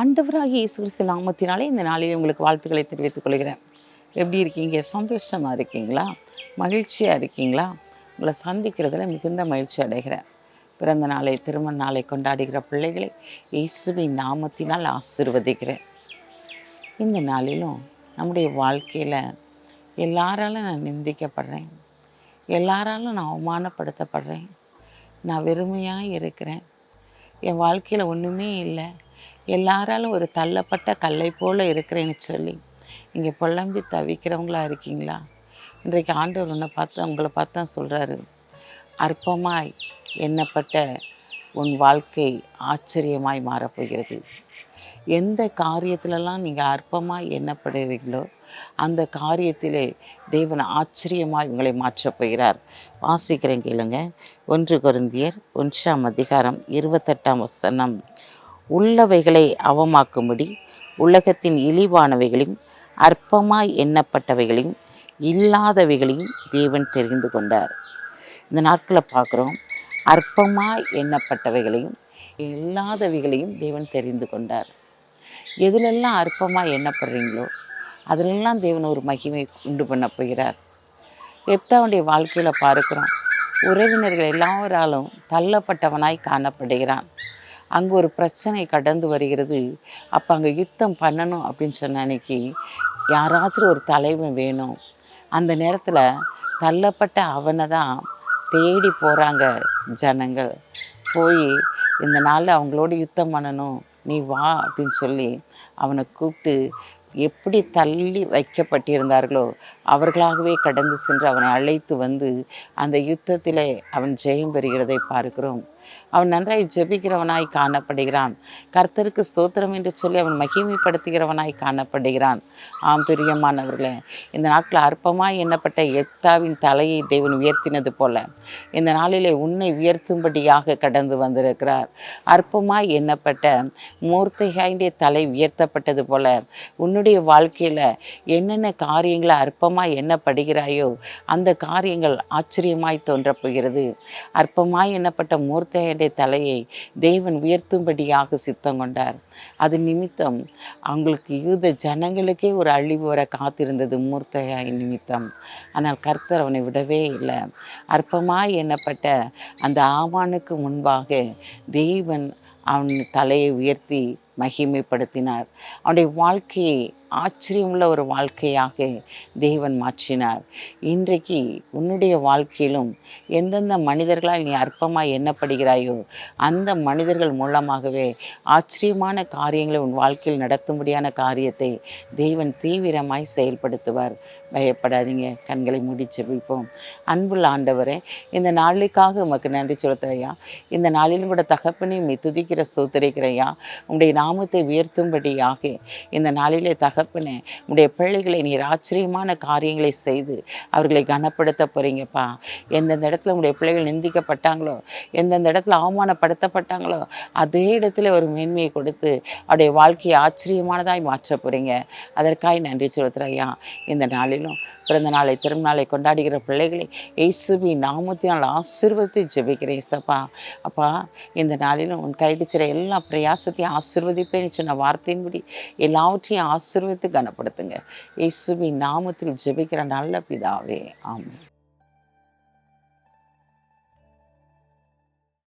ஆண்டவராகி இயேசு கிறிஸ்து நாமத்தினாலே இந்த நாளில் உங்களுக்கு வாழ்த்துக்களை தெரிவித்துக் கொள்கிறேன். எப்படி இருக்கீங்க? சந்தோஷமாக இருக்கீங்களா? மகிழ்ச்சியாக இருக்கீங்களா? உங்களை சந்திக்கிறதுல மிகுந்த மகிழ்ச்சி அடைகிறேன். பிறந்த நாளை திருமண நாளை கொண்டாடுகிற பிள்ளைகளை இயேசுவின் நாமத்தினால் ஆசிர்வதிக்கிறேன். இந்த நாளிலும் நம்முடைய வாழ்க்கையில் எல்லாராலும் நான் நிந்திக்கப்படுறேன். எல்லாராலும் நான் அவமானப்படுத்தப்படுறேன். நான் வெறுமையாக இருக்கிறேன். என் வாழ்க்கையில் ஒன்றுமே இல்லை. எல்லாராலும் ஒரு தள்ளப்பட்ட கல்லை போல் இருக்கிறேன்னு சொல்லி இங்கே புலம்பி தவிக்கிறவங்களா இருக்கீங்களா? இன்றைக்கு ஆண்டவர் உன்னை பார்த்து உங்களை பார்த்தா சொல்கிறாரு அற்பமாய் எண்ணப்பட்ட உன் வாழ்க்கை ஆச்சரியமாய் மாறப்போகிறது எந்த காரியத்திலலாம் நீங்கள் அற்பமாய் எண்ணப்படுகிறீர்களோ அந்த காரியத்திலே தேவன் ஆச்சரியமாய் உங்களை மாற்றப் போகிறார். வாசிக்கிறேன் கேளுங்க. ஒன்று குருந்தியர் ஒன்றாம் அதிகாரம் இருபத்தெட்டாம் வசனம். உள்ளவைகளை அவமாக்கும்படி உலகத்தின் இழிவானவைகளையும் அற்பமாய் எண்ணப்பட்டவைகளையும் இல்லாதவைகளையும் தேவன் தெரிந்து கொண்டார். இந்த நாட்களை பார்க்குறோம். அற்பமாய் எண்ணப்பட்டவைகளையும் இல்லாதவைகளையும் தேவன் தெரிந்து கொண்டார். எதிலெல்லாம் அற்பமாக எண்ணப்படுறீங்களோ அதிலெல்லாம் தேவன் ஒரு மகிமை உண்டு பண்ண போகிறார். எப்தாவுடைய வாழ்க்கையில் பார்க்குறோம். உறவினர்கள் எல்லாராலும் தள்ளப்பட்டவனாய் காணப்படுகிறான். அங்கே ஒரு பிரச்சனை கடந்து வருகிறது. அப்போ அங்கே யுத்தம் பண்ணணும் அப்படின்னு சொன்ன அன்னைக்கு யாராச்சும் ஒரு தலைவன் வேணும். அந்த நேரத்தில் தள்ளப்பட்ட அவனை தான் தேடி போகிறாங்க ஜனங்கள். போய் இந்த நாளில் அவங்களோட யுத்தம் பண்ணணும். நீ வா அப்படின்னு சொல்லி அவனை கூப்பிட்டு எப்படி தள்ளி வைக்கப்பட்டிருந்தார்களோ அவர்களாகவே கடந்து சென்று அவனை அழைத்து வந்து அந்த யுத்தத்திலே அவன் ஜெயம் பெறுகிறதை பார்க்கிறோம். அவன் நன்றாய் ஜெபிக்கிறவனாய் காணப்படுகிறான். கர்த்தருக்கு ஸ்தோத்திரம் என்று சொல்லி அவன் மகிமைப்படுத்துகிறவனாய் காணப்படுகிறான். ஆம் பிரியமானவர்களே இந்த நாட்டில் அற்பமாய் எண்ணப்பட்ட எக்தாவின் தலையை தேவன் உயர்த்தினது போல இந்த நாளிலே உன்னை உயர்த்தும்படியாக கடந்து வந்திருக்கிறார். அற்பமாய் எண்ணப்பட்ட மூர்த்திகாயினுடைய தலை உயர்த்தப்பட்டது போல உன்னுடைய வாழ்க்கையில் என்னென்ன காரியங்களை அற்பமாய் எண்ணப்படுகிறாயோ அந்த காரியங்கள் ஆச்சரியமாய் தோன்றப் போகிறது. அற்பமாய் எண்ணப்பட்ட மூர்த்திகாயுடைய தலையை தேவன் உயர்த்தும்படியாக சித்தம் கொண்டார். அது நிமித்தம் அவங்களுக்கு யூத ஜனங்களுக்கே ஒரு அழிவு வர காத்திருந்தது மூர்த்தையாய் நிமித்தம். ஆனால் கர்த்தர் அவனை விடவே இல்லை. அற்பமாய் எண்ணப்பட்ட அந்த ஆமானுக்கு முன்பாக தேவன் அவன் தலையை உயர்த்தி மகிமைப்படுத்தினார். அவனுடைய வாழ்க்கையை ஆச்சரியமுள்ள ஒரு வாழ்க்கையாக தேவன் மாற்றினார். இன்றைக்கு உன்னுடைய வாழ்க்கையிலும் எந்தெந்த மனிதர்களால் நீ அற்பமாக எண்ணப்படுகிறாயோ அந்த மனிதர்கள் மூலமாகவே ஆச்சரியமான காரியங்களை உன் வாழ்க்கையில் நடத்தும்படியான காரியத்தை தேவன் தீவிரமாய் செயல்படுத்துவார். பயப்படாதீங்க கண்களை மூடி வைப்போம் அன்புள்ள ஆண்டவரே இந்த நாளுக்காக உமக்கு நன்றி செலுத்துறையா இந்த நாளிலும் கூட தகப்பனையும் நீ துதிக்கிற ஸ்தோத்திரிக்கிறையா உங்களுடைய நாமத்தை உயர்த்தும்படியாக இந்த நாளிலே தக தகப்பனே உடைய பிள்ளைகளை நீர் ஆச்சரியமான காரியங்களை செய்து அவர்களை கனப்படுத்த போகிறீங்கப்பா எந்தெந்த இடத்துல உங்களுடைய பிள்ளைகள் நிந்திக்கப்பட்டாங்களோ எந்தெந்த இடத்துல அவமானப்படுத்தப்பட்டாங்களோ அதே இடத்துல ஒரு மேன்மையை கொடுத்து அவருடைய வாழ்க்கையை ஆச்சரியமானதாய் மாற்ற போகிறீங்க அதற்காக நன்றி செலுத்துறையா இந்த நாளிலும் பிறந்த நாளை திருநாளை கொண்டாடுகிற பிள்ளைகளை ஏசுபி நாமத்தினால் ஆசிர்வதித்து ஜெபிக்கிறேன் சப்பா அப்பா இந்த நாளிலும் உன் கைடிச்சிற எல்லா பிரயாசத்தையும் ஆசிர்வதிப்பேன்னு சொன்ன வார்த்தையின்படி எல்லாவற்றையும் ஆசீர்வித்து கனப்படுத்துங்க. இயேசுவின் நாமத்தில் ஜெபிக்கிற நல்ல பிதாவே ஆமாம்